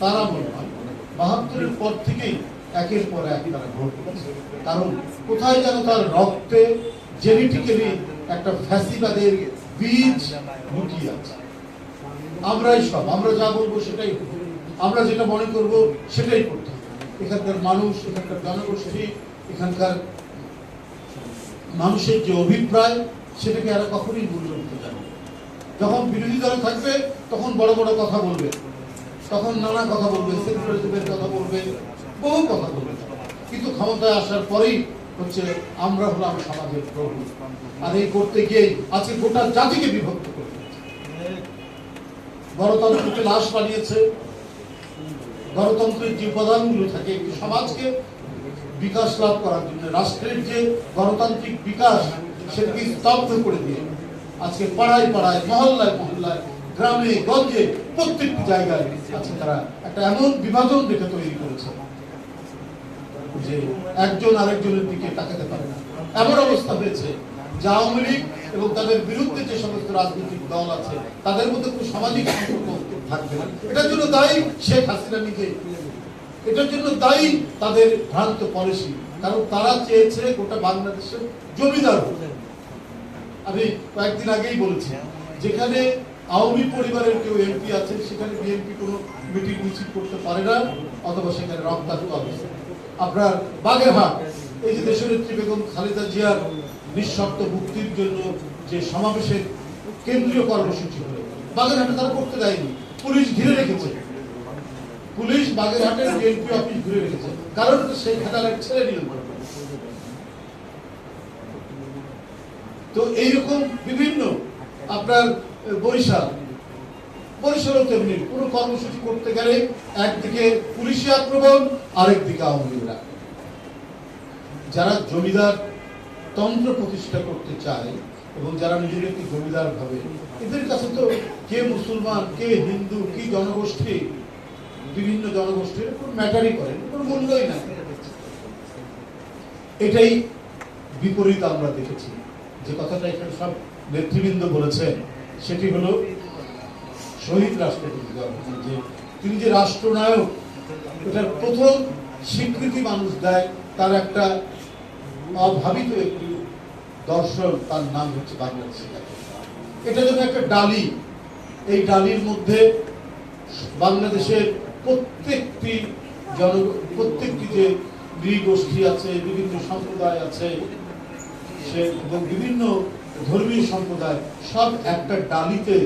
তারা মনে বাহাত্তরের পর থেকেই একের পর এক তারা কারণ কোথায় যেন তার রক্তে জেনেটিক্যালি একটা ফ্যাসিবাদের বীজ আছে। আমরাই সব, আমরা যা বলব সেটাই আমরা যেটা মনে করব সেটাই করতে। এখানকার মানুষ, এখানকার জনগোষ্ঠী, এখানকার মানুষের যে অভিপ্রায়, সেটাকে এরা কখনোই মূল্য দিতে যখন বিরোধী দল থাকবে, তখন বড় বড় কথা বলবে। তখন নানা কথা বলবে সেকুলারিজমের কথা বলবে বহু কথা বলবে কিন্তু ক্ষমতায় আসার পরেই হচ্ছে আমরা হলাম সমাজের প্রভু। আর এই করতে গিয়েই আজকে গোটা জাতিকে বিভক্ত গণতন্ত্রকে লাশ বানিয়েছে। গণতন্ত্রের যে উপাদানগুলো থাকে সমাজকে বিকাশ লাভ করার জন্য, রাষ্ট্রের যে গণতান্ত্রিক বিকাশ, সেটাকে স্তব্ধ করে দিয়ে আজকে পাড়ায় পাড়ায়, মহল্লায় মহল্লায় গ্রামে, গঞ্জে প্রত্যেকটি জায়গায় আজকে তারা। একটা এমন বিভাজন রেখে তৈরি করেছে যে একজন আরেকজনের দিকে তাকাতে পারে না। এমন অবস্থা হয়েছে যে আওয়ামী লীগ এবং তাদের বিরুদ্ধে যে সমস্ত রাজনৈতিক দল আছে, তাদের মধ্যে কোনো সামাজিক সম্পর্ক থাকবে না। এটার জন্য দায়ী শেখ হাসিনা নিজে। এটার জন্য দায়ী তাদের ভ্রান্ত পলিসি। কারণ তারা চেয়েছে গোটা বাংলাদেশের জমিদার আমি কয়েকদিন আগেই বলেছি, যেখানে আওয়ামী পরিবারের কেউ এমপি আছে সেখানে বিএনপি কোনো মিটিং মিছিল করতে পারে না, অথবা সেখানে রক্তাক্ত অবস্থা। আপনার বাগেরহাট, এই যে দেশনেত্রী বেগম খালেদা জিয়ার নিঃশর্ত মুক্তির জন্য যে সমাবেশের কেন্দ্রীয় কর্মসূচি হলো, বাগেরহাটে তারা করতে দেয়নি। পুলিশ ঘিরে রেখেছে। পুলিশ বাগেরহাটের বিএনপি অফিস ঘিরে রেখেছে। কারণ সেই খাতালের ছেড়ে নিয়ন্ত্রণ তো এইরকম বিভিন্ন আপনার বরিশাল। বরিশালও তেমনি কোনো কর্মসূচি করতে গেলে একদিকে পুলিশি আক্রমণ, আরেকদিকে আওয়ামী লীগরা যারা জমিদার তন্ত্র প্রতিষ্ঠা করতে চায় এবং যারা নিজেদেরকে জমিদার ভাবে, এদের কাছে তো কে মুসলমান, কে হিন্দু, কি জনগোষ্ঠী, বিভিন্ন জনগোষ্ঠীর কোনো ম্যাটারই করে কোনো মূল্যই না এটাই বিপরীত আমরা দেখেছি। যে কথাটা এখানে সব নেতৃবৃন্দ বলেছেন সেটি হলো শহীদ রাষ্ট্রপতি যে তিনি যে রাষ্ট্রনায়ক, এটার প্রথম স্বীকৃতি মানুষ দেয়, তার একটা অভাবিত একটি দর্শন, তার নাম হচ্ছে বাংলাদেশ এটা যেন একটা ডালি, এই ডালির মধ্যে বাংলাদেশের প্রত্যেকটি জন, প্রত্যেকটি যে নৃগোষ্ঠী আছে, বিভিন্ন সম্প্রদায় আছে, সে এবং বিভিন্ন ধর্মীয় সম্প্রদায় সব একটা ডালিতে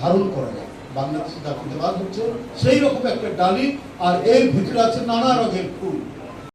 ধারণ করা যায় বাংলাদেশে জাতীয়তাবাদ হচ্ছে, সেই রকম একটা ডালি, আর এর ভিতরে আছে নানা রঙের ফুল।